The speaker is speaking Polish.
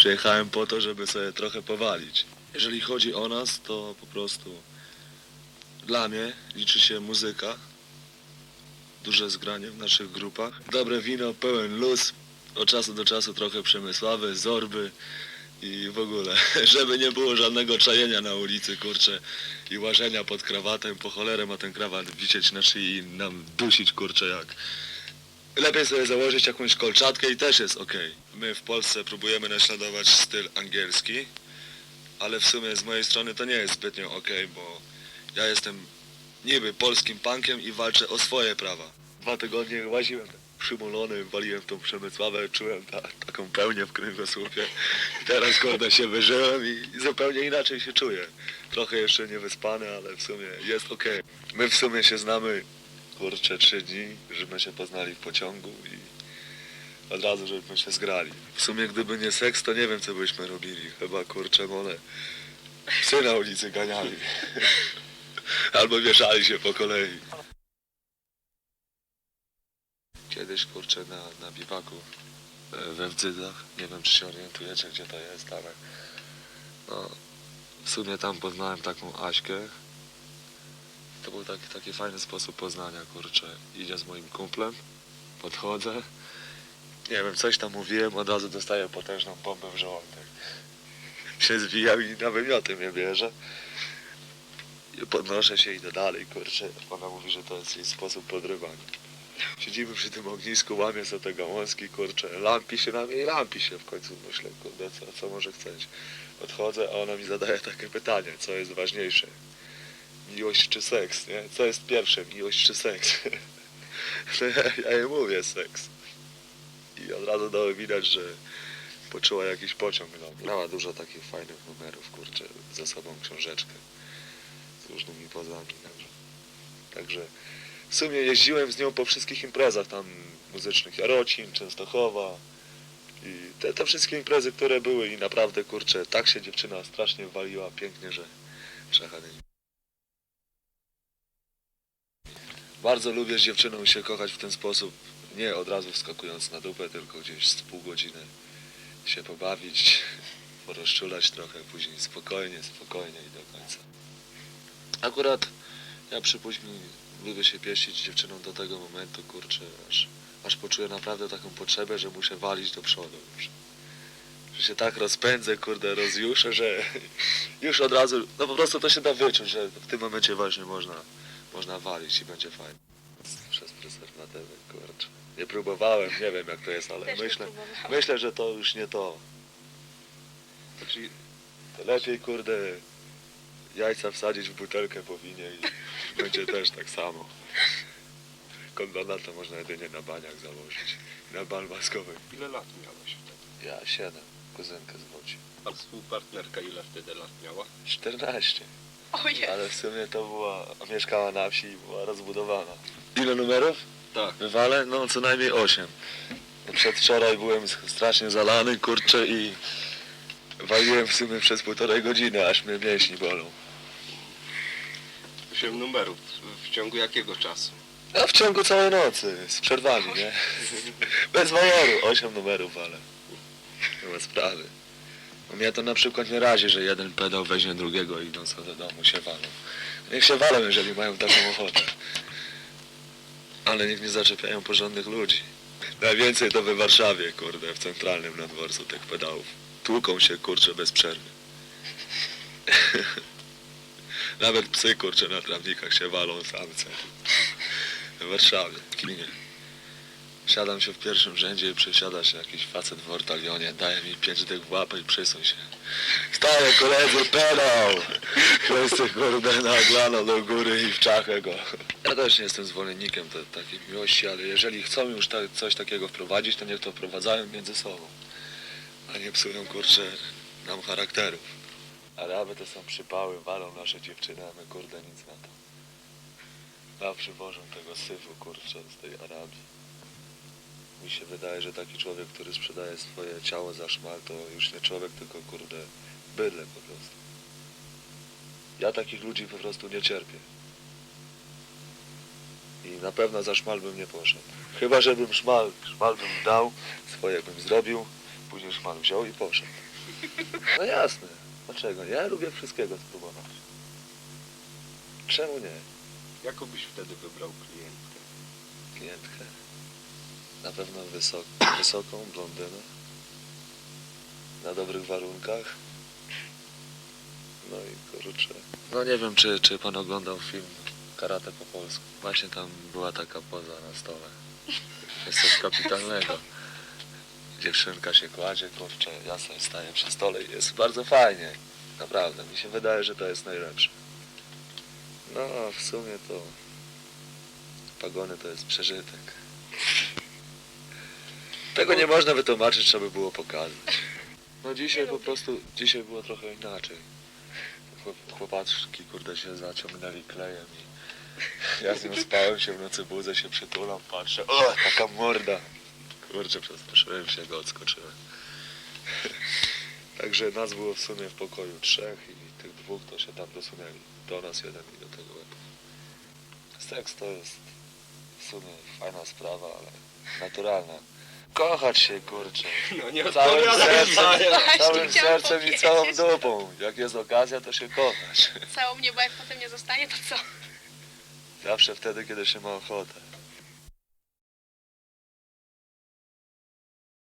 Przyjechałem po to, żeby sobie trochę powalić. Jeżeli chodzi o nas, to po prostu dla mnie liczy się muzyka, duże zgranie w naszych grupach, dobre wino, pełen luz, od czasu do czasu trochę przemysławy, zorby i w ogóle, żeby nie było żadnego czajenia na ulicy, kurczę, i łażenia pod krawatem, po cholerę ma ten krawat wisieć na szyi i nam dusić, kurczę, jak... Lepiej sobie założyć jakąś kolczatkę i też jest okej. My w Polsce próbujemy naśladować styl angielski, ale w sumie z mojej strony to nie jest zbytnio okej, bo ja jestem niby polskim punkiem i walczę o swoje prawa. Dwa tygodnie łaziłem tak przymulony, waliłem tą Przemysławę, czułem ta, taką pełnię w kręgosłupie. Teraz kurde się wyżyłem i, i zupełnie inaczej się czuję. Trochę jeszcze niewyspany, ale w sumie jest okej. My w sumie się znamy, kurczę, trzy dni, żeśmy się poznali w pociągu i od razu, żebyśmy się zgrali. W sumie gdyby nie seks, to nie wiem, co byśmy robili. Chyba, kurczę, mole, psy na ulicy ganiali. Albo wieszali się po kolei. Kiedyś, kurczę, na, na biwaku e, we Wdzydach, nie wiem, czy się orientujecie, gdzie to jest, ale no, w sumie tam poznałem taką Aśkę. To był taki, taki fajny sposób poznania, kurczę. Idzie z moim kumplem, podchodzę, nie wiem, coś tam mówiłem, od razu dostaję potężną bombę w żołądek. Się zwijał i na wymioty mnie bierze. I podnoszę się i idę dalej, kurczę. Ona mówi, że to jest jej sposób podrywania. Siedzimy przy tym ognisku, łamię sobie te gałązki, kurczę, lampi się na mnie i lampi się w końcu. Myślę, kurde, co, co może chceć. Odchodzę, a ona mi zadaje takie pytanie, co jest ważniejsze. Miłość czy seks, nie? Co jest pierwsze, miłość czy seks? To ja, ja jej mówię seks. I od razu dało widać, że poczuła jakiś pociąg. No. Miała dużo takich fajnych numerów, kurczę, ze sobą książeczkę z różnymi pozami. Także, także w sumie jeździłem z nią po wszystkich imprezach tam muzycznych, Jarocin, Częstochowa i te, te wszystkie imprezy, które były i naprawdę, kurczę, tak się dziewczyna strasznie waliła pięknie, że trzeba Bardzo lubię z dziewczyną się kochać w ten sposób, nie od razu wskakując na dupę, tylko gdzieś z pół godziny się pobawić, porozczulać trochę, później spokojnie, spokojnie i do końca. Akurat ja przypuść mi, lubię się pieścić dziewczyną do tego momentu, kurczę, aż, aż poczuję naprawdę taką potrzebę, że muszę walić do przodu już. Że się tak rozpędzę, kurde, rozjuszę, że już od razu, no po prostu to się da wyczuć, że w tym momencie właśnie można, można walić i będzie fajnie. Przez prezerwatywy, kurczę. Nie próbowałem, nie wiem jak to jest, ale Też nie myślę, próbowałam. myślę, że to już nie to. Czyli to lepiej, kurde, jajca wsadzić w butelkę po winie i będzie też tak samo. Kondona to można jedynie na baniach założyć. Na bal maskowy. Ile lat miałeś wtedy? Ja siedem, kuzynkę z Łodzi. A współpartnerka ile wtedy lat miała? 14. Ojej. Ale w sumie to była, mieszkała na wsi i była rozbudowana. Ile numerów? Tak. Wywalę? No co najmniej 8. Przedwczoraj byłem strasznie zalany, kurczę i waliłem w sumie przez półtorej godziny, aż mnie mięśni bolą. Osiem numerów. W ciągu jakiego czasu? A w ciągu całej nocy, z przerwami, nie? Bez wajoru, 8 numerów, ale nie ma sprawy. No Mnie to na przykład nie razi, że jeden pedał weźmie drugiego i idą sobie do domu, się walą. Niech się walą, jeżeli mają taką ochotę. Ale niech nie zaczepiają porządnych ludzi. Najwięcej to we Warszawie, kurde, w centralnym na dworcu tych pedałów. Tłuką się, kurczę, bez przerwy. Nawet psy, kurczę, na trawnikach się walą samce. W Warszawie, w kinie. Siadam się w pierwszym rzędzie i przesiada się jakiś facet w ortalionie, daje mi pięć dych w łapę i przysuń się. Staję koledzy, pedał! Wszyscy kurde na glano do góry i w czachę go. Ja też nie jestem zwolennikiem te, takiej miłości, ale jeżeli chcą już ta, coś takiego wprowadzić, to niech to wprowadzają między sobą. A nie psują kurczę nam charakterów. Araby to są przypały, walą nasze dziewczyny, a my kurde nic na to. Ja przywożę tego syfu, kurczę, z tej Arabii. Mi się wydaje, że taki człowiek, który sprzedaje swoje ciało za szmal, to już nie człowiek, tylko kurde, bydle po prostu. Ja takich ludzi po prostu nie cierpię. I na pewno za szmal bym nie poszedł. Chyba, żebym szmal, szmal bym dał, swoje bym zrobił, później szmal wziął i poszedł. No jasne. Dlaczego? Ja lubię wszystkiego spróbować. Czemu nie? Jaką byś wtedy wybrał klientkę? Klientkę. Na pewno wysok, wysoką blondynę. Na dobrych warunkach. No i kurczę. No nie wiem, czy, czy pan oglądał film Karate po polsku. Właśnie tam była taka poza na stole. Jest coś kapitalnego. Dziewczynka się kładzie, kurczę, ja sobie staję przy stole i jest bardzo fajnie. Naprawdę, mi się wydaje, że to jest najlepsze. No, w sumie to pagony to jest przeżytek. Tego nie można wytłumaczyć, trzeba by było pokazać. No dzisiaj po prostu, dzisiaj było trochę inaczej. Chłop- Chłopaczki, kurde, się zaciągnęli klejem i ja z nią spałem się w nocy, budzę się, przytulam, patrzę, o, taka morda. Kurczę, przestraszyłem się, go odskoczyłem. Także nas było w sumie w pokoju trzech i tych dwóch to się tam dosunęli. Do nas jeden i do tego łeba. Seks to jest w sumie fajna sprawa, ale naturalna. Kochać się, kurczę. No nie Całym odpowiadaj, sercem, Maja. Całym chciałam sercem i powiedzieć. całą dupą. Jak jest okazja, to się kochać. Całą mnie, bo jak potem nie zostanie, to co? Zawsze wtedy, kiedy się ma ochotę.